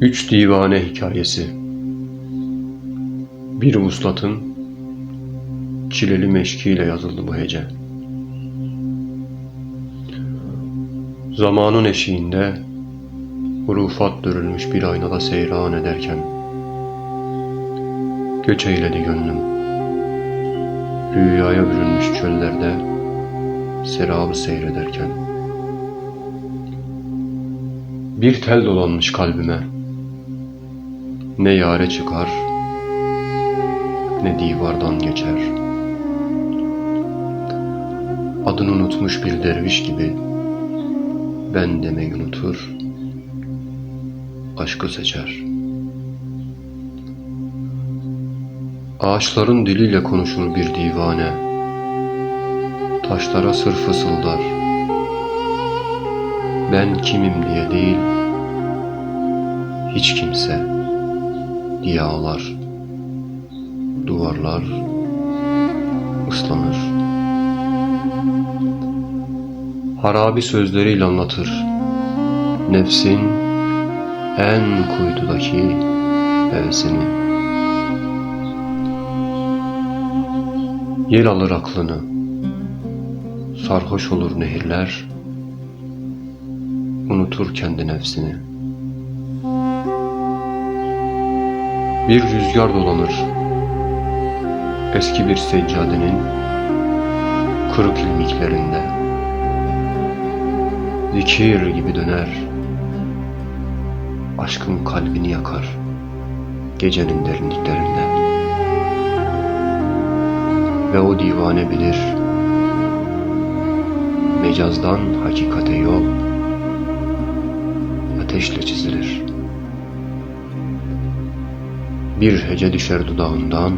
Üç Divane Hikayesi. Bir vuslatın çileli meşkiyle yazıldı bu hece. Zamanın eşiğinde hurufat dörülmüş bir aynada seyran ederken Göç eyledi gönlüm. Rüyaya bürünmüş çöllerde Serabı seyrederken. Bir tel dolanmış kalbime Ne yare çıkar Ne divardan geçer. Adını unutmuş bir derviş gibi Ben demeyi unutur Aşkı seçer. Ağaçların diliyle konuşur bir divane Taşlara sır fısıldar. Ben kimim diye değil Hiç kimse diye ağlar Duvarlar ıslanır. Harabi sözleriyle anlatır. Nefsin en kuydudaki hevesini Yel alır aklını. Sarhoş olur nehirler. Unutur kendi nefsini Bir rüzgar dolanır. Eski bir seccadenin Kırık ilmiklerinde Zikir gibi döner. Aşkın kalbini yakar Gecenin derinliklerinde ve o divane bilir. Mecazdan hakikate yol Ateşle çizilir Bir hece düşer dudağından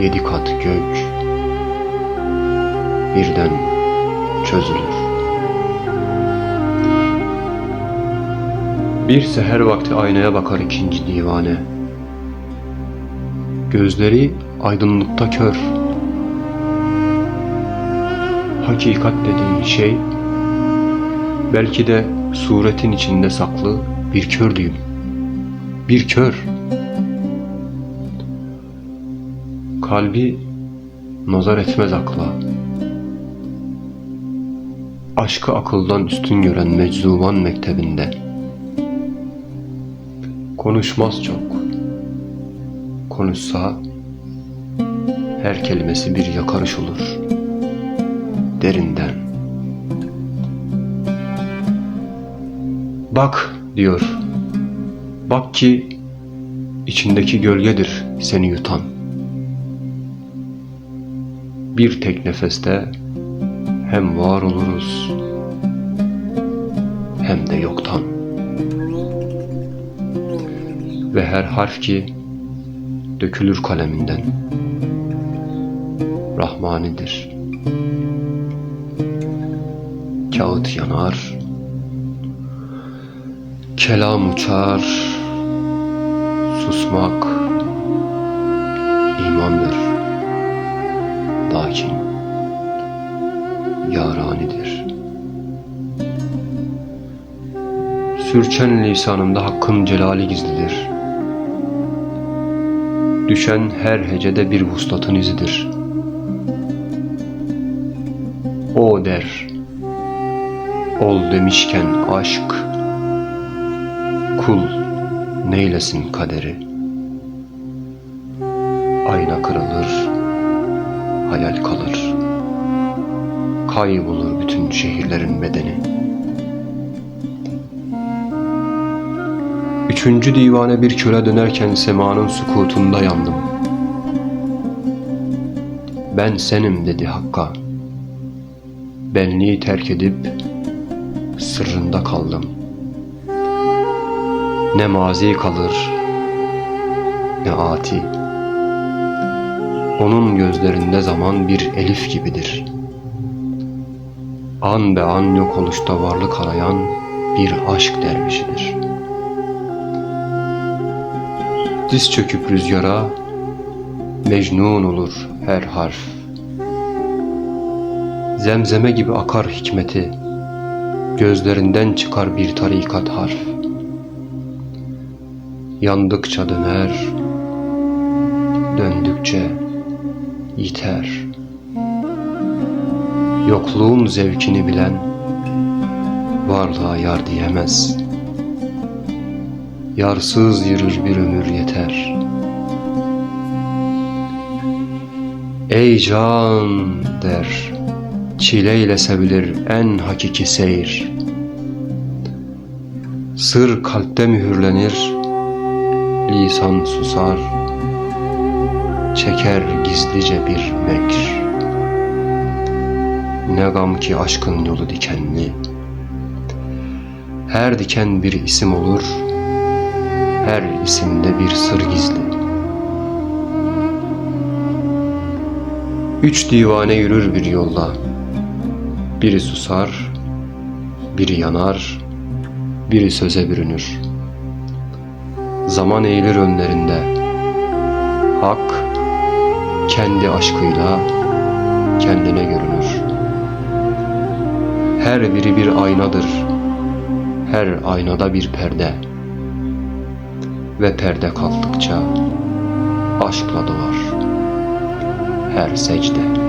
Yedi kat gök Birden çözülür Bir seher vakti aynaya bakar ikinci divane Gözleri aydınlıkta kör. Hakikat dediğin şey belki de suretin içinde saklı bir kör düğüm. Bir kör. Kalbi nazar etmez akla. Aşkı akıldan üstün gören meczuban mektebinde. Konuşmaz çok. Konuşsa her kelimesi bir yakarış olur. Derinden. Bak diyor. Bak ki içindeki gölgedir seni yutan. Bir tek nefeste hem var oluruz hem de yoktan. Ve her harf ki dökülür kaleminden. Rahmanidir. Kağıt yanar, kelam uçar, susmak imandır. Lakin yaranidir. Sürçen lisanımda hakkın celali gizlidir. Düşen her hecede bir vuslatın izidir. O der, ol demişken aşk, kul neylesin kaderi. Ayna kırılır, hayal kalır, kaybolur bütün şehirlerin bedeni. Üçüncü divane bir köle dönerken semanın sukutunda yandım. Ben senim dedi Hakk'a. Benliği terk edip sırrında kaldım. Ne mazi kalır ne ati. Onun gözlerinde zaman bir elif gibidir. An be an yok oluşta varlık arayan bir aşk dervişidir. Diz çöküp rüzgara Mecnun olur her harf Zemzeme gibi akar hikmeti Gözlerinden çıkar bir tarikat harf Yandıkça döner, döndükçe yiter. Yokluğun zevkini bilen varlığa yar diyemez. Yarsız yürür bir ömür yeter. Ey can der, çileyle sevilir en hakiki seyir. Sır kalpte mühürlenir, lisan susar, çeker gizlice bir mekr. Ne gam ki aşkın yolu dikenli, her diken bir isim olur, her isimde bir sır gizli. Üç divane yürür bir yolda, biri susar, biri yanar, biri söze bürünür. Zaman eğilir önlerinde. Hak kendi aşkıyla kendine görünür. Her biri bir aynadır. Her aynada bir perde. Ve perde kalktıkça aşkla doğar. Her secde.